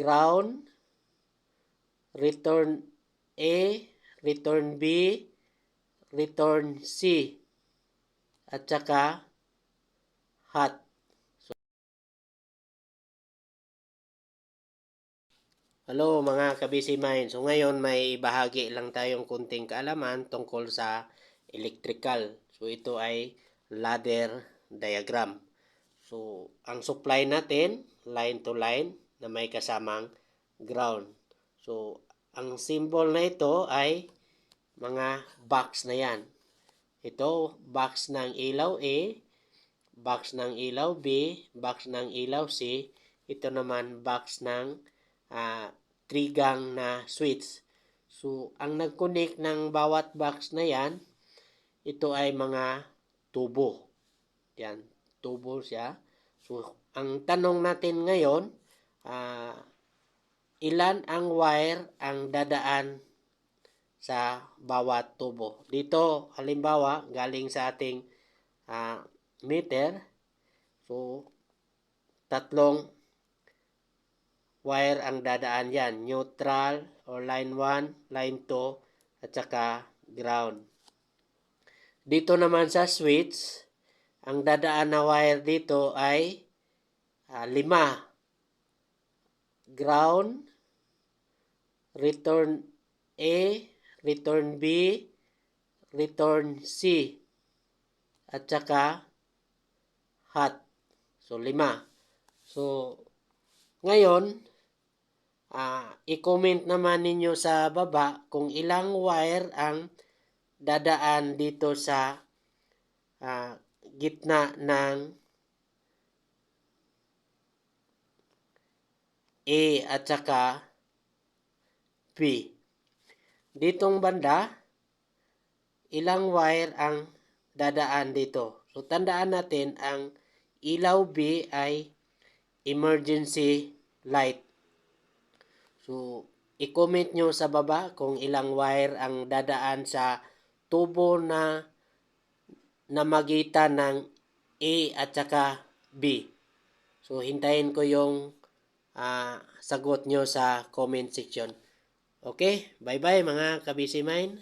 ground, return A, return B, return C, at saka hot. So, Hello mga kabisi mind. So ngayon may bahagi lang tayong kunting kaalaman tungkol sa electrical. So ito ay ladder diagram. So ang supply natin line to line na may kasamang ground. So ang symbol na ito ay mga box na yan. Ito box ng ilaw A, box ng ilaw B, box ng ilaw C. Ito naman box ng ah, trigang na switch. So, ang nag-connect ng bawat box na yan, ito ay mga tubo. Yan, tubo siya. So, ang tanong natin ngayon, ah, ilan ang wire ang dadaan sa bawat tubo. Dito, halimbawa, galing sa ating ah, meter, so, tatlong wire ang dadaan yan. Neutral or line 1, line 2, at saka ground. Dito naman sa switch, ang dadaan na wire dito ay ah, lima. Ground, return A, return B, return C, at saka hot. So, lima. So, ngayon, ah i-comment naman ninyo sa baba kung ilang wire ang dadaan dito sa ah, gitna ng A at saka B. Ditong banda, ilang wire ang dadaan dito. So, tandaan natin ang ilaw B ay emergency light. So, i-comment nyo sa baba kung ilang wire ang dadaan sa tubo na namagitan ng A at saka B. So, hintayin ko yung ah, sagot nyo sa comment section. Okay? Bye-bye mga kabisi mine.